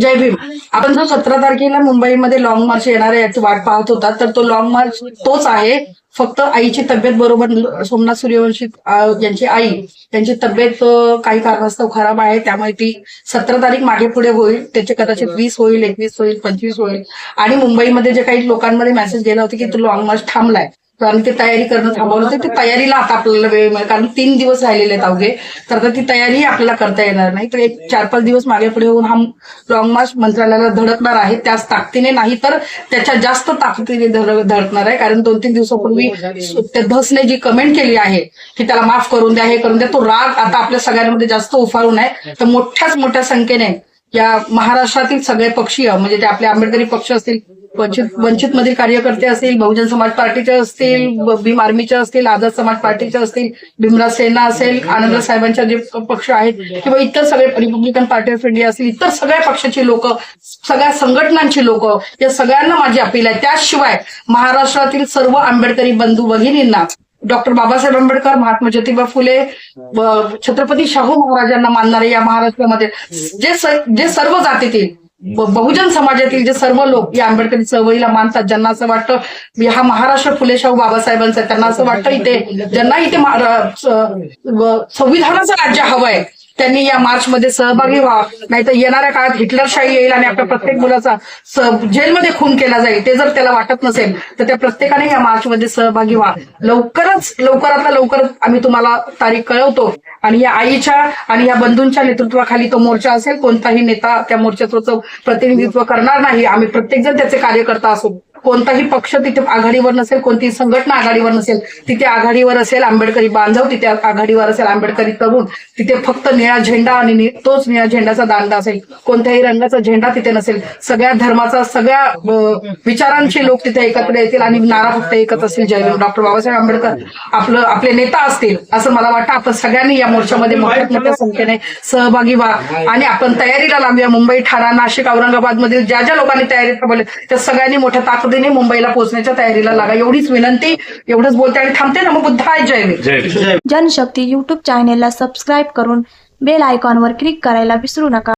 जय भीम. आपण जो सतरा तारखेला मुंबईमध्ये लॉंग मार्च येणार आहे याची वाट पाहत होता तर तो लॉंग मार्च तोच आहे. फक्त आईची तब्येत बरोबर सोमनाथ सूर्यवंशी यांची आई त्यांची तब्येत काही कारणास्तव खराब आहे. त्यामुळे ती सतरा तारीख मागे पुढे होईल. त्याचे कदाचित वीस होईल एकवीस होईल पंचवीस होईल. आणि मुंबईमध्ये जे काही लोकांमध्ये मेसेज गेला होता की तो लॉंग मार्च थांबलाय. तर आम्ही ते तयारी करणं थांबवलं तर ते तयारीला आता आपल्याला वेळ मिळेल. कारण तीन दिवस राहिलेले आहेत अवघे. तर आता ती तयारी आपल्याला करता येणार नाही. तर एक चार पाच दिवस मागे पुढे होऊन हा लॉंग मार्च मंत्रालयाला धडकणार आहे त्याच ताकदीने. नाही तर त्याच्या जास्त ताकदीने धडकणार आहे. कारण दोन तीन दिवसापूर्वी त्या धसने जी कमेंट केली आहे की त्याला माफ करून द्या हे करून द्या तो राग आता आपल्या सगळ्यांमध्ये जास्त उफाळून आहे. तर मोठ्याच मोठ्या संख्येने या महाराष्ट्रातील सगळे पक्षीय म्हणजे जे आपले आंबेडकरी पक्ष असतील वंचित वंचित मधील कार्यकर्ते असतील बहुजन समाज पार्टीचे असतील भीम आर्मीचे असतील आझाद समाज पार्टीचे असतील भीमराज सेना असेल आनंद साहेबांच्या जे पक्ष आहेत किंवा इतर सगळे रिपब्लिकन पार्टी ऑफ इंडिया असतील इतर सगळ्या पक्षाची लोक सगळ्या संघटनांची लोक या सगळ्यांना माझी अपील आहे. त्याशिवाय महाराष्ट्रातील सर्व आंबेडकरी बंधू भगिनींना डॉक्टर बाबासाहेब आंबेडकर महात्मा ज्योतिबा फुले छत्रपती शाहू महाराजांना मानणारे या महाराष्ट्रामध्ये जे जे सर्व जातीतील बहुजन समाजातील जे सर्व लोक या आंबेडकरी चळवळीला मानतात ज्यांना असं वाटतं हा महाराष्ट्र फुले शाहू बाबासाहेबांचा त्यांना असं वाटतं इथे ज्यांना इथे महारा- संविधानाचं राज्य हवं आहे त्यांनी या मार्चमध्ये सहभागी व्हा. नाहीतर येणाऱ्या काळात हिटलरशाही येईल आणि आपल्या प्रत्येक मुलाचा जेलमध्ये खून केला जाईल. ते जर त्याला वाटत नसेल तर त्या प्रत्येकाने या मार्चमध्ये सहभागी व्हा. लवकरच लवकरातल्या लवकर आम्ही तुम्हाला तारीख कळवतो. आणि या आईच्या आणि या बंधूंच्या नेतृत्वाखाली तो मोर्चा असेल कोणताही नेता त्या मोर्चाचं प्रतिनिधित्व करणार नाही. आम्ही प्रत्येकजण त्याचे कार्यकर्ता असू. कोणताही पक्ष तिथे आघाडीवर नसेल कोणतीही संघटना आघाडीवर नसेल तिथे आघाडीवर असेल आंबेडकरी बांधव तिथे आघाडीवर असेल आंबेडकरी तरुण तिथे फक्त निळा झेंडा आणि तोच निळा झेंडाचा दांडा असेल. कोणत्याही रंगाचा झेंडा तिथे नसेल. सगळ्या धर्माचा सगळ्या विचारांचे लोक तिथे एकत्र येतील आणि नारा फक्त एकच असेल जय. डॉक्टर बाबासाहेब आंबेडकर. आपलं आपले नेता असतील असं मला वाटतं. आपण सगळ्यांनी या मोर्चामध्ये मोठ्या मोठ्या संख्येने सहभागी व्हा आणि आपण तयारीला लागूया मुंबई ठाणा नाशिक औरंगाबाद मधील ज्या ज्या लोकांनी तयारी थांबवली त्या सगळ्यांनी मोठ्या ताकदीने मुंबईला पोहोचण्याच्या तयारीला लागा एवढीच विनंती एवढंच बोलते आणि थांबते ना मग बुद्धाय जय भीम. जय भीम. जनशक्ती यूट्यूब चॅनेलला सबस्क्राईब करून बेल आयकॉनवर क्लिक करायला विसरू नका